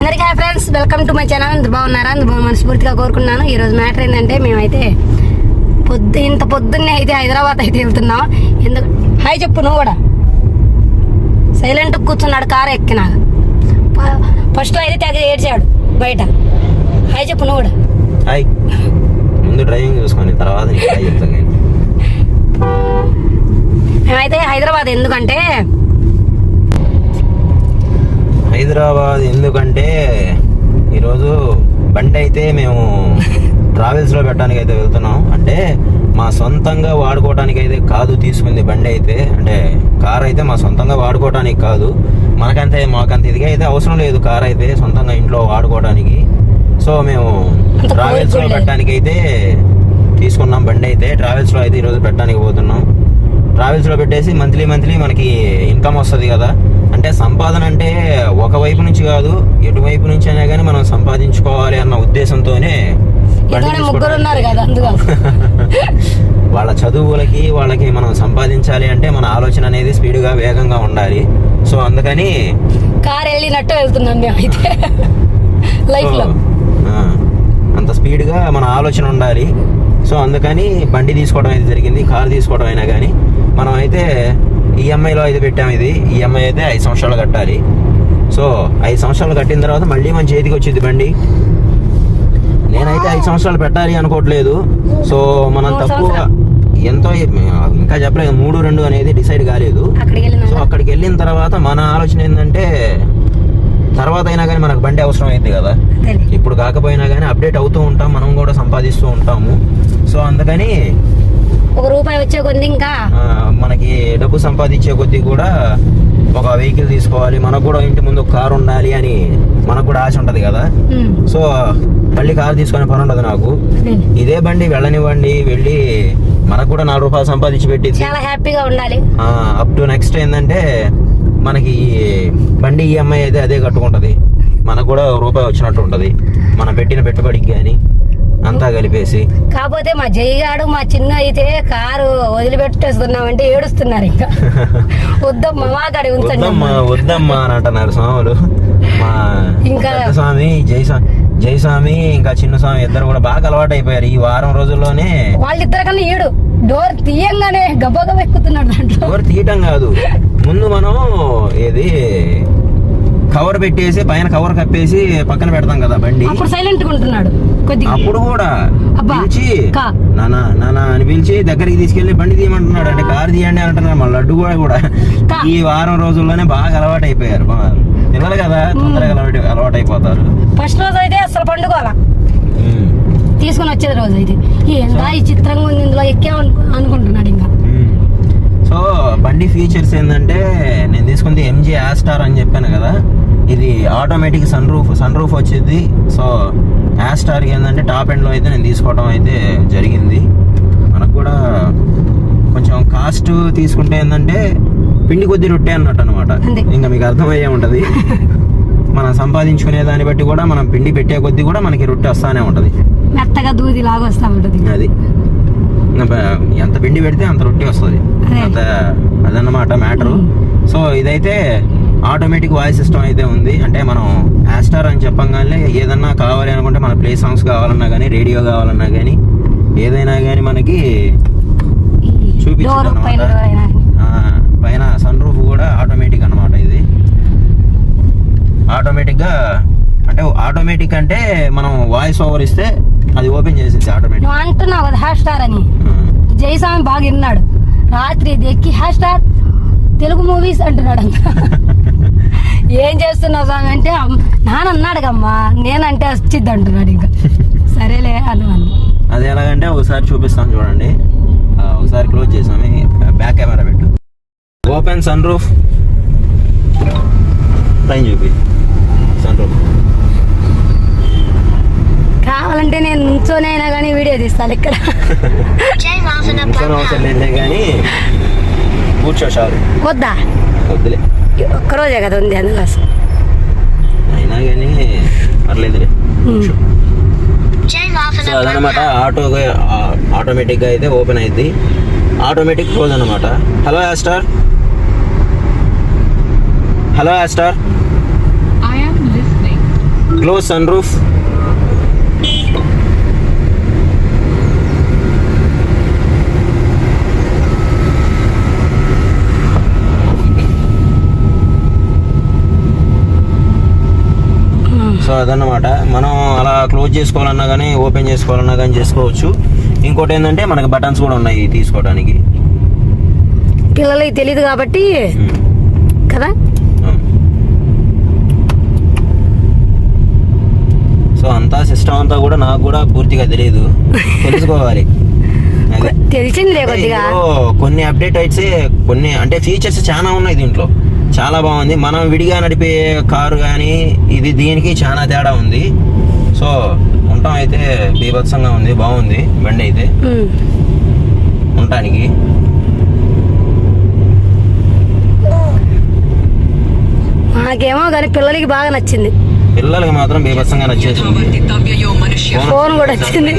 అందరికీ hi friends welcome to my channel. అందరు బాగున్నారా? అందరు బాగా మనస్ఫూర్తిగా కోరుకున్నాను ఈ రోజు మ్యాటర్ ఏంటంటే మేమైతే పొద్దు ఇంత పొద్దున్నే అయితే హైదరాబాద్ అయితే వెళ్తున్నాం. ఎందుకు? హాయ్ చెప్పు నువ్వు కూడా. సైలెంట్ కూర్చున్నాడు కారు ఎక్కినా. ఫస్ట్ అయితే తెగ ఏడ్చాడు బయట. హాయ్ చెప్పు నువ్వు కూడా. హాయ్. ముందు డ్రైవింగ్ చూసుకొని తర్వాత మేమైతే హైదరాబాద్ ఎందుకంటే హైదరాబాద్ ఎందుకంటే ఈరోజు బండి అయితే మేము ట్రావెల్స్లో పెట్టడానికి అయితే వెళ్తున్నాం. అంటే మా సొంతంగా వాడుకోవడానికి అయితే కాదు తీసుకుంది బండి అయితే. అంటే కార్ అయితే మా సొంతంగా వాడుకోవడానికి కాదు. మనకంతే మాకంత ఇదిగా అయితే అవసరం లేదు కార్ అయితే సొంతంగా ఇంట్లో వాడుకోవడానికి సో మేము ట్రావెల్స్లో. పెట్టడానికి అయితే తీసుకున్నాం బండి అయితే. ట్రావెల్స్లో అయితే ఈరోజు పెట్టడానికి పోతున్నాం. ట్రావెల్స్లో పెట్టేసి మంత్లీ మంత్లీ మనకి ఇన్కమ్ వస్తుంది కదా. అంటే సంపాదన అంటే ఒక వైపు నుంచి కాదు ఎటువైపు నుంచి అయినా కానీ మనం సంపాదించుకోవాలి అన్న ఉద్దేశంతోనే ముగ్గురు ఉన్నారు కదా వాళ్ళ చదువులకి వాళ్ళకి మనం సంపాదించాలి అంటే మన ఆలోచన అనేది స్పీడ్గా వేగంగా ఉండాలి. సో అందుకని కారు వెళ్ళినట్టు వెళ్తున్నాం లైఫ్లో ఆ, అంత స్పీడ్గా మన ఆలోచన ఉండాలి. సో అందుకని బండి తీసుకోవడం అయితే జరిగింది కారు తీసుకోవడం అయినా కానీ మనం అయితే ఈఎంఐలో అయితే పెట్టాము ఇది. ఈఎంఐ అయితే ఐదు సంవత్సరాలు కట్టాలి. సో ఐదు సంవత్సరాలు కట్టిన తర్వాత మళ్ళీ మన చేతికి వచ్చింది బండి. నేనైతే ఐదు సంవత్సరాలు పెట్టాలి అనుకోవట్లేదు. సో మనం తక్కువ ఎంతో ఇంకా చెప్పలేదు మూడు రెండు అనేది డిసైడ్ కాలేదు. సో అక్కడికి వెళ్ళిన తర్వాత మన ఆలోచన ఏంటంటే తర్వాత అయినా కానీ మనకు బండి అవసరం అయింది కదా ఇప్పుడు కాకపోయినా కానీ అప్డేట్ అవుతూ ఉంటాం మనం కూడా సంపాదిస్తూ ఉంటాము. సో అందుకని ఒక రూపాయి వచ్చే కొద్ది ఇంకా? మనకి డబ్బు సంపాదించే కొద్దీ కూడా ఒక వెహికల్ తీసుకోవాలి. మనకు కూడా ఇంటి ముందు కారు ఉండాలి అని మనకు కూడా ఆశ ఉంటది కదా. సో మళ్ళీ కారు తీసుకునే పని ఉండదు నాకు. ఇదే బండి వెళ్ళనివ్వండి వెళ్ళి మనకు కూడా నాలుగు రూపాయలు సంపాదించి పెట్టింది చాలా హ్యాపీగా ఉండాలి. అప్ టు నెక్స్ట్ ఏంటంటే మనకి బండి ఈఎంఐ అయితే అదే కట్టుకుంటది. మనకు కూడా రూపాయి వచ్చినట్టు ఉంటది. మనం పెట్టిన పెట్టుబడికి కానీ అంతా కలిపేసి. కాకపోతే మా జయ్యగాడు మా చిన్న అయితే కారు వదిలిపెట్టేస్తున్నామంటే ఏడుస్తున్నారు ఇంకా. వద్దమ్మా మా కాడి వద్దమ్మా వద్దమ్మా అని అంటున్నారు స్వాములు. మా ఇంకా- స్వామి జై స్వామి జై స్వామి ఇంకా చిన్న స్వామి ఇద్దరు కూడా బాగా అలవాటు అయిపోయారు ఈ వారం రోజుల్లోనే వాళ్ళిద్దరు కన్నా ఏడు. డోర్ తీయంగానే గబ్బగబ ఎక్కుతున్నాడు దాంట్లో. ఎవరు తీయటం కాదు. ముందు మనం ఏది కవర్ పెట్టేసి పైన కవర్ కప్పేసి పక్కన పెడతాం కదా బండి అప్పుడు సైలెంట్గా ఉంటున్నాడు కొద్దిగా అప్పుడు కూడా పిలిచి. నానా నానా అని పిలిచి దగ్గరికి తీసుకెళ్ళి బండి తీయమంటున్నాడు అంటే కారు తీయండి అంటున్నాడు మళ్ళీ లడ్డు కూడా కూడా. ఈ వారం రోజుల్లోనే బాగా అలవాటు అయిపోయారు. పిల్లలు కదా తొందరగా అలవాటు అలవాటు అయిపోతారు ఫస్ట్ రోజు అయితే అసలు ఉమ్. తీసుకుని వచ్చేది రోజు అయితే ఏందా ఈ చిత్రంగా ఉంది ఇందులో ఎక్కే అనుకుంటున్నాడు ఇంకా. సో బండి ఫీచర్స్ ఏంటంటే నేను తీసుకుంది ఎంజీ యాస్టార్ అని చెప్పాను కదా ఇది automatic sun roof sun roof వచ్చింది సో యాస్టార్ ఏంటంటే టాప్ ఎండ్లో అయితే నేను తీసుకోవడం అయితే జరిగింది. మనకు కూడా కొంచెం కాస్ట్ తీసుకుంటే ఏంటంటే పిండి కొద్ది రొట్టె అన్నట్టు అనమాట. ఇంకా మీకు అర్థమయ్యే ఉంటుంది. మనం సంపాదించుకునే దాన్ని బట్టి కూడా మనం పిండి పెట్టే కొద్దీ కూడా మనకి రొట్టె వస్తానే ఉంటుంది. మెత్తగా దూది లాగా వస్తా ఉంటది. అది. ఎంత పిండి పెడితే అంత రొట్టె వస్తుంది. అంత అదన్నమాట మ్యాటరు. సో ఇదైతే ఆటోమేటిక్ వాయిస్ సిస్టమ్ అయితే ఉంది. అంటే మనం యాస్టార్ అని చెప్పంగానే ఏదన్నా కావాలి అనుకుంటే మన ప్లే సాంగ్స్ కావాలన్నా కానీ రేడియో కావాలన్నా కానీ ఏదైనా కానీ మనకి. పైన సన్ రూఫ్ కూడా ఆటోమేటిక్ అన్నమాట ఇది. ఆటోమేటిక్గా అంటే ఆటోమేటిక్ అంటే మనం వాయిస్ ఓవర్ ఇస్తే అది ఓపెన్ చేసేది ఆటోమేటిక్. అంటున్నావు కదా హ్యాష్ స్టార్ అని జయస్వామి బాగా విన్నాడు. రాత్రి ఇది ఎక్కి హ్యాష్ స్టార్ తెలుగు మూవీస్ అంటున్నాడు అంత ఏం చేస్తున్నావు అంటే "అమ్- నాన్న అన్నాడు కమ్మా నేనంటే వచ్చిద్ది అంటున్నాడు ఇంకా. సరేలే అను అన్న అది ఎలాగంటే ఒకసారి చూపిస్తాను చూడండి. ఆ, ఒకసారి క్లోజ్ చేసాము బ్యాక్ కెమెరా పెట్టు. Open sun roof. పైన చూపి. Sun roof. కావాలంటే నేను నుంచోనైనా కానీ వీడియో తీస్తాను ఇక్కడ. అవసరం లేదే కానీ కూర్చో చాలు. వద్దా? వద్దులే. ఒక్కరోజే కదా ఉంది అందుకోసం. అయినా కానీ పర్లేదులే. సో అదనమాట ఆటో ఆటోమేటిక్గా అయితే ఓపెన్ అయింది. ఆటోమేటిక్ క్లోజ్ అనమాట hello Astor. Hello Astor. I am listening. Close sun roof. So అదన్నమాట. మనం అలా క్లోజ్ చేసుకోవాలన్నా కానీ ఓపెన్ చేసుకోవాలన్నా కానీ చేసుకోవచ్చు. ఇంకోటి ఏంటంటే మనకి బటన్స్ కూడా ఉన్నాయి తీసుకోవడానికి. పిల్లలకి తెలియదు కాబట్టి. కదా. సో అంతా సిస్టమ్ అంతా కూడా నాకు కూడా పూర్తిగా తెలియదు తెలుసుకోవాలి. తెలిసిందిలే కొద్దిగా. కొన్ని అప్డేట్ అయితే కొన్ని అంటే ఫీచర్స్ చాలా ఉన్నాయి దీంట్లో. చాలా బాగుంది. మనం విడిగా నడిపే కారు కానీ ఇది దీనికి చాలా తేడా ఉంది. సో ఉండటం అయితే బీభత్సంగా ఉంది. బాగుంది. బండి అయితే. ఉండటానికి మాకేమో కానీ పిల్లలకి బాగా నచ్చింది. పిల్లలకి మాత్రం బీభత్సంగా నచ్చేసింది. ఫోన్ కూడా వచ్చింది.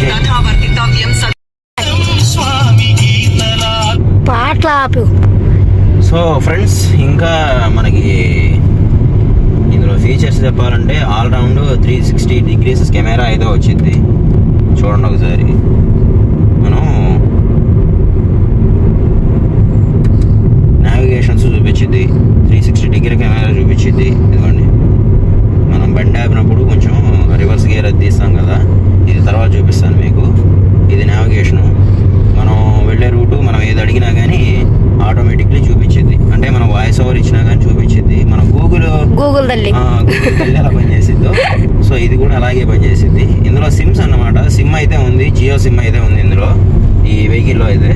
పాటలు ఆపు సో ఫ్రెండ్స్ ఇంకా మనకి ఇందులో ఫీచర్స్ చెప్పాలంటే all round three sixty degrees camera ఏదో వచ్చింది. చూడండి ఒకసారి. మనం నావిగేషన్స్ చూపించింది. త్రీ సిక్స్టీ డిగ్రీ కెమెరా చూపించింది. ఇదిగోండి. మనం బండి ఆపినప్పుడు కొంచెం రివర్స్ గేర్ అది తీస్తాం కదా. ఇది తర్వాత చూపిస్తాను మీకు. ఇది నావిగేషను మనం వెళ్ళే రూటు మనం ఏది అడిగినా కానీ ఆటోమేటిక్లీ చూపించింది అంటే మనం వాయిస్ ఓవర్ ఇచ్చినా కానీ చూపించింది. మన గూగుల్ గూగుల్ తల్లి. గూగుల్ ఎలా పనిచేసిద్దో. సో ఇది కూడా అలాగే పనిచేసింది ఇందులో సిమ్స్ అన్నమాట. సిమ్ అయితే ఉంది జియో సిమ్ అయితే ఉంది ఇందులో ఈ వెహికల్లో అయితే.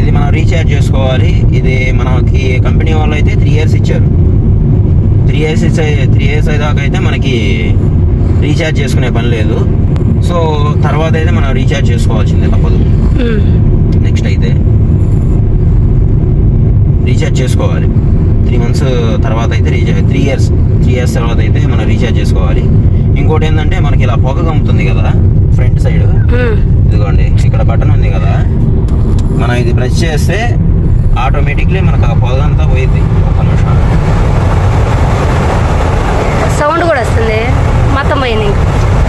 ఇది మనం రీఛార్జ్ చేసుకోవాలి. ఇది మనకి కంపెనీ వాళ్ళు అయితే త్రీ ఇయర్స్ ఇచ్చారు. త్రీ ఇయర్స్ త్రీ ఇయర్స్ అయ్యాక అయితే మనకి రీఛార్జ్ చేసుకునే పని లేదు. సో తర్వాత అయితే మనం రీఛార్జ్ చేసుకోవాల్సిందే తప్పదు. నెక్స్ట్ అయితే రీఛార్జ్ చేసుకోవాలి. త్రీ మంత్స్ తర్వాత అయితే recharge three years three years తర్వాత అయితే మనం రీఛార్జ్ చేసుకోవాలి. ఇంకోటి ఏంటంటే మనకి ఇలా పొగ కమ్ముతుంది కదా ఫ్రంట్ సైడ్. ఇదిగోండి ఇక్కడ బటన్ ఉంది కదా. మనం ఇది ప్రెస్ చేస్తే ఆటోమేటిక్లీ మనకు ఆ పొగ అంతా పోయింది ఒక నిమిషం. సౌండ్ కూడా వస్తుంది మొత్తం పోయింది ఇంక.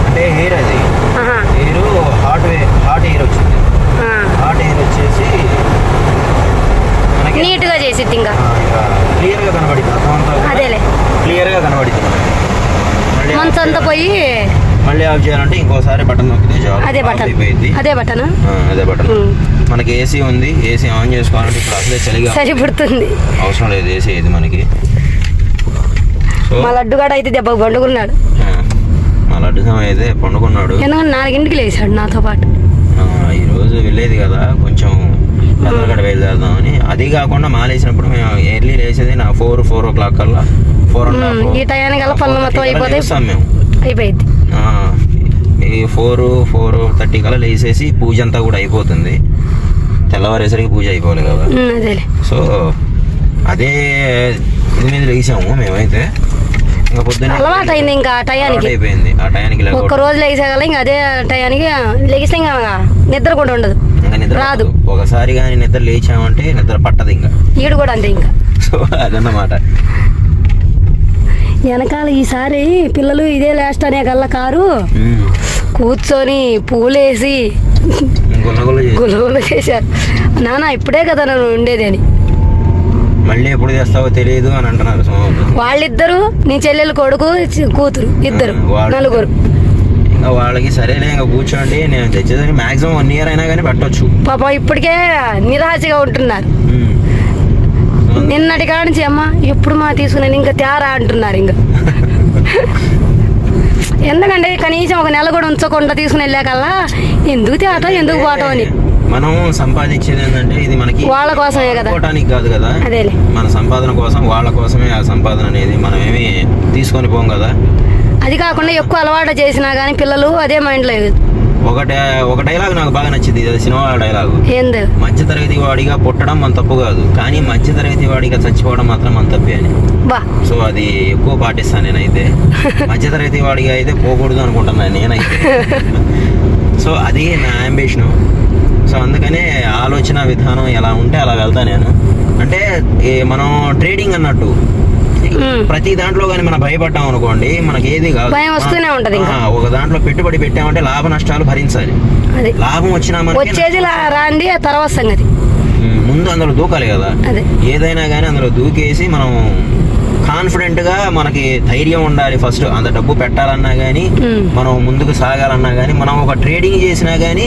అంటే హెయిర్ అది ఆహా. Air hot way hot air వచ్చింది ఆ. హాట్ ఎయిర్ వచ్చేసి మనకి నీట్గా చేసిద్ది ఇంకా క్లియర్గా కనబడింది అర్థం అంతా కూడా అదేలే క్లియర్గా కనబడింది మనకి. మళ్ళీ ఆఫ్ మంచు అంతా పోయి మళ్ళీ ఆఫ్ చేయాలంటే ఇంకోసారి బటన్ నొక్కితే చాలు అదే ఆఫ్ బటన్ అదే బటన్ అదే బటన్ మనకి ఏసీ ఉంది. ఏసీ ఆన్ చేసుకోవాలంటే ఇప్పుడు అసలే చలిగా సరిపడుతుంది. అవసరం లేదు ఏసీ ఇది మనకి. మా లడ్డుగాడు అయితే దెబ్బ పండుకున్నాడు. మా లడ్డు స్వామి అయితే పండుకున్నాడు. ఎందుకంటే నాలుగింటికి లేచాడు నాతో పాటు. ఈరోజు వెళ్ళేది కదా కొంచెం పెద్దగడ బయలుదేరదామని. అది కాకుండా మాలేసినప్పుడు మేము ఎర్లీ లేచేది నా ఫోర్ ఫోర్ ఓ క్లాక్ కల్లా ఫోర్ ఈ టయానికల్లా పనులు మొత్తం అయిపోతాయి. మేము. అయిపోయింది. ఈ ఫోర్ ఫోర్ థర్టీ కల్లా లేచేసి పూజ అంతా కూడా అయిపోతుంది. తెల్లవారేసరికి పూజ అయిపోవాలి కదా. సో అదే ఇది మీద లేచాము మేమైతే. ఇంకా పొద్దున్న అలవాటు అయింది ఇంకా టయానికి. అయిపోయింది. ఆ టయానికి ఒక్క రోజు లేచేగల ఇంకా అదే టయానికి లెగిస్తే ఇంకా నిద్ర కూడా ఉండదు. ఇంకా నిద్ర రాదు. ఒకసారి కానీ నిద్ర లేచామంటే నిద్ర పట్టదు ఇంకా. ఈడు కూడా అంతే ఇంకా. సో అదన్నమాట. వెనకాల ఈసారి పిల్లలు ఇదే లాస్ట్ అనే కల్లా కారు. కూర్చొని పూలేసి గులగులు చేశారు. నాన్న ఇప్పుడే కదా నన్ను ఉండేది అని. మళ్ళీ ఎప్పుడు చేస్తావో తెలియదు అని అంటున్నారు వాళ్ళిద్దరు నీ చెల్లెలు కొడుకు కూతురు ఇద్దరు నలుగురు. ఇంకా వాళ్ళకి సరేలే ఇంకా కూర్చోండి. నేను తెచ్చేదానికి మాక్సిమం వన్ ఇయర్ అయినా కానీ పెట్టొచ్చు. పాపం ఇప్పటికే నిరాశగా ఉంటున్నారు. నిన్నటి కాడించి అమ్మ ఎప్పుడు మా తీసుకున్నాను ఇంకా తేరా అంటున్నారు ఇంకా. ఎందుకంటే కనీసం ఒక నెల కూడా ఉంచకుండా తీసుకుని వెళ్ళాకల్లా ఎందుకు తేటం ఎందుకు పోవటం అని. మనం సంపాదించేది ఏంటంటే ఇది మనకి వాళ్ళ కోసమే కదా. వాడుకోవటానికి కాదు కదా. అదేలే. మన సంపాదన కోసం వాళ్ళ కోసమే ఆ సంపాదన అనేది మనం ఏమి తీసుకొని పోం కదా. అది కాకుండా ఎక్కువ అలవాటు చేసినా కానీ పిల్లలు అదే మైండ్ లేదు ఒకటే ఒక డైలాగ్ నాకు బాగా నచ్చింది. ఇది సినిమా డైలాగ్ మధ్య తరగతి వాడిగా పుట్టడం మన తప్పు కాదు. కానీ మధ్య తరగతి వాడిగా చచ్చిపోవడం మాత్రం మన తప్పే అని. సో అది ఎక్కువ పాటిస్తాను నేనైతే. మధ్య తరగతి వాడిగా అయితే పోకూడదు అనుకుంటున్నాను నేనైతే. సో అది నా అంబిషను సో అందుకనే ఆలోచన విధానం ఎలా ఉంటే అలా వెళ్తా నేను. అంటే మనం ట్రేడింగ్ అన్నట్టు. ఉంటుంది. ప్రతి దాంట్లో కానీ మనం భయపడ్డాం అనుకోండి మనకి ఏది కాదు. భయం వస్తూనే ఉంటది ఒక దాంట్లో పెట్టుబడి పెట్టామంటే లాభ నష్టాలు భరించాలి. లాభం వచ్చినా మనకి వచ్చేది ఆ తర్వాత సంగతి. ముందు అందులో దూకాలి కదా. ఏదైనా కానీ అందులో దూకేసి మనం కాన్ఫిడెంట్గా మనకి ధైర్యం ఉండాలి ఫస్ట్ అంత డబ్బు పెట్టాలన్నా కానీ. మనం ముందుకు సాగాలన్నా కానీ మనం ఒక ట్రేడింగ్ చేసినా కానీ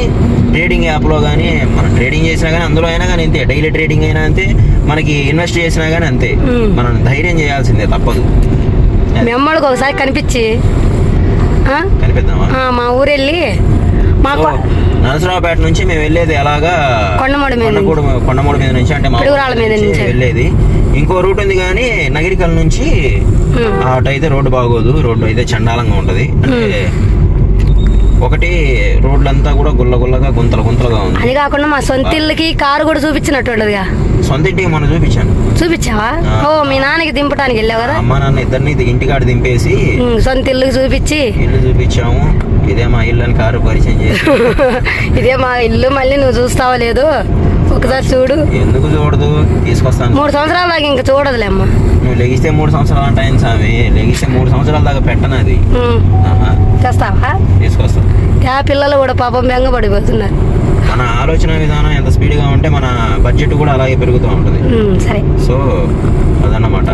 ట్రేడింగ్ యాప్లో కానీ మనం ట్రేడింగ్ చేసినా కానీ అందులో అయినా కానీ అంతే. డైలీ ట్రేడింగ్ అయినా అంతే. మనకి ఇన్వెస్ట్ చేసినా కానీ అంతే. మనం ధైర్యం చేయాల్సిందే తప్పదు. మీ అమ్మడికి ఒకసారి కనిపించి. మా ఊరెళ్ళి మా సో, కొ- నరసరావుపేట నుంచి మేము వెళ్ళేది ఎలాగా? కొండమూడి మీద. కొండమూడి మీద నుంచి అంటే పిడుగురాళ్ళ మీద నుంచి. వెళ్ళేది. ఇంకో రూట్ ఉంది కానీ నగిరికల్ నుంచి. అటు అయితే రోడ్డు బాగోదు. రోడ్డు అయితే చండాలంగా ఉంటది. అంటే ఒకటి రోడ్లంతా కూడా గుల్ల గుల్లగా గుంతలు గుంతలుగా ఉంది. అది కాకుండా మా సొంత ఇల్లుకి కారు కూడా చూపించినట్టు ఉండదుగా. సొంత ఇంటికి మనం చూపించాను. చూపించావా. ఓ మీ నాన్నకి దింపడానికి వెళ్ళావు కదా? అమ్మ నాన్న ఇద్దరిని ఇంటికాడ దింపేసి సొంత ఇల్లుకి చూపించి. ఇల్లు చూపించాము. ఇదే మా ఇల్లు అని కారు పరిచయం చేసి. ఇదే మా ఇల్లు మళ్ళీ నువ్వు చూస్తావా లేదు ఒకసారి చూడు. ఎందుకు చూడదు? తీసుకొస్తాను. మూడు సంవత్సరాల దాకా ఇంకా చూడదులే అమ్మ. నువ్వు లెగిస్తే మూడు సంవత్సరాలు అంటాయని స్వామి. లెగిస్తే మూడు సంవత్సరాల దాకా పెట్టను అది. ఉమ్, ఆహా, తెస్తావా? తీసుకొస్తాను ఆ పిల్లలు కూడా పాపం బెంగ పడిపోతున్నారు మన ఆలోచన విధానం ఎంత స్పీడ్గా ఉంటే మన బడ్జెట్ కూడా అలాగే పెరుగుతూ ఉంటుంది. సరే. సో అదన్నమాట.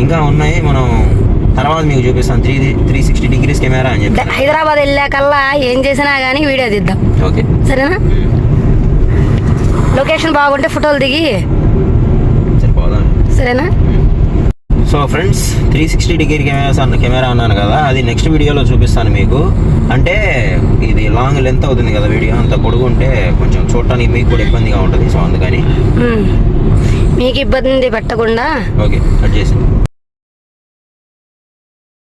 ఇంకా ఉన్నాయి మనం తర్వాత మీకు చూపిస్తాను three three sixty degrees camera అని చెప్పి. హైదరాబాద్ వెళ్ళాకల్లా ఏం చేసినా కానీ వీడియో తీద్దాం. ఓకే. సరేనా? లొకేషన్ బాగుంటే ఫోటోలు దిగి. సరిపోదాం సరేనా? So friends three sixty degree camera అన్న కెమెరా అన్నాను కదా అది నెక్స్ట్ వీడియోలో చూపిస్తాను మీకు. అంటే ఇది లాంగ్ లెంత్ అవుతుంది కదా వీడియో అంత పొడుగు ఉంటే కొంచెం చూడటానికి మీకు కూడా ఇబ్బందిగా ఉంటుంది సో అందుకని. మీకు ఇబ్బంది పెట్టకుండా ఓకే కట్ చేసి